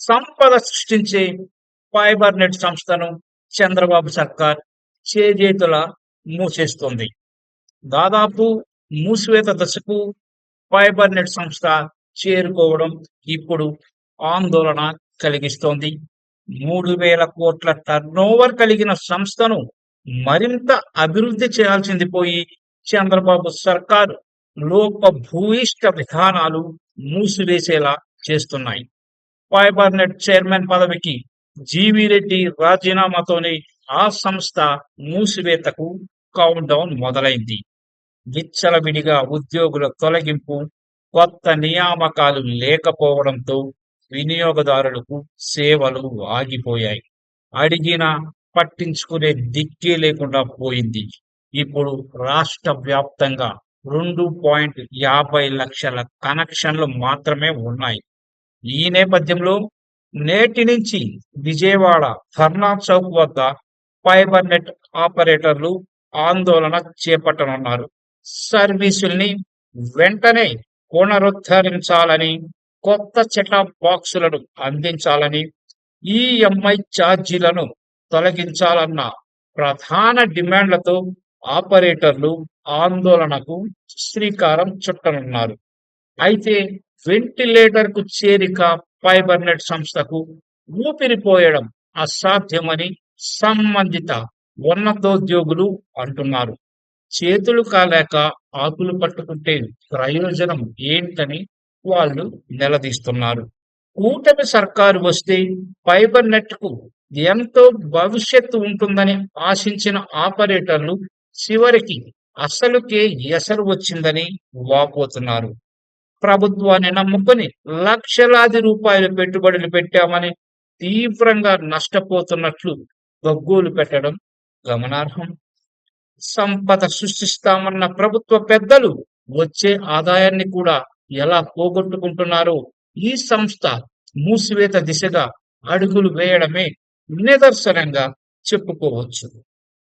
సంపద సృష్టించే fibre net సంస్థను చంద్రబాబు సర్కార్ చేజేతుల మూసేస్తుంది. దాదాపు మూసివేత దశకు ఫైబర్ నెట్ సంస్థ చేరుకోవడం ఇప్పుడు ఆందోళన కలిగిస్తోంది. మూడు వేల కోట్ల టర్నోవర్ కలిగిన సంస్థను మరింత అభివృద్ధి చేయాల్సింది పోయి చంద్రబాబు సర్కారు లోప భూయిష్ట విధానాలు మూసివేసేలా చేస్తున్నాయి. ఫైబర్ నెట్ చైర్మన్ పదవికి జీవీ రెడ్డి రాజీనామాతోనే ఆ సంస్థ మూసివేతకు కౌంట్ డౌన్ మొదలైంది. విచ్చలవిడిగా ఉద్యోగుల తొలగింపు కొత్త నియామకాలు లేకపోవడంతో వినియోగదారులకు సేవలు ఆగిపోయాయి. అడిగినా పట్టించుకునే దిక్కే లేకుండా పోయింది. ఇప్పుడు రాష్ట్ర వ్యాప్తంగా రెండు పాయింట్ యాభై లక్షల కనెక్షన్లు మాత్రమే ఉన్నాయి. ఈ నేపథ్యంలో నేటి నుంచి విజయవాడ ధర్నా చౌక్ వద్ద ఫైబర్ నెట్ ఆపరేటర్లు ఆందోళన చేపట్టనున్నారు. సర్వీసుల్ని వెంటనే పునరుద్ధరించాలని కొత్త సెటప్ బాక్సులను అందించాలని ఈఎంఐ ఛార్జీలను తొలగించాలన్న ప్రధాన డిమాండ్లతో ఆపరేటర్లు ఆందోళనకు శ్రీకారం చుట్టనున్నారు. అయితే వెంటిలేటర్కు చేరిక ఫైబర్ నెట్ సంస్థకు ఊపిరిపోయడం అసాధ్యమని సంబంధిత ఉన్నతోద్యోగులు అంటున్నారు. చేతులు కాలేక ఆకులు పట్టుకుంటే ప్రయోజనం ఏంటని వాళ్ళు నిలదీస్తున్నారు. కూటమి సర్కారు వస్తే ఫైబర్ నెట్కు ఎంతో భవిష్యత్తు ఉంటుందని ఆశించిన ఆపరేటర్లు చివరికి అసలుకే ఎసరు వచ్చిందని వాపోతున్నారు. ప్రభుత్వాన్ని నమ్ముకొని లక్షలాది రూపాయలు పెట్టుబడులు పెట్టామని తీవ్రంగా నష్టపోతున్నట్లు గగ్గోలు పెట్టడం గమనార్హం. సంపద సృష్టిస్తామన్న ప్రభుత్వ పెద్దలు వచ్చే ఆదాయాన్ని కూడా ఎలా పోగొట్టుకుంటున్నారో ఈ సంస్థ మూసివేత దిశగా అడుగులు వేయడమే నిదర్శనంగా చెప్పుకోవచ్చు.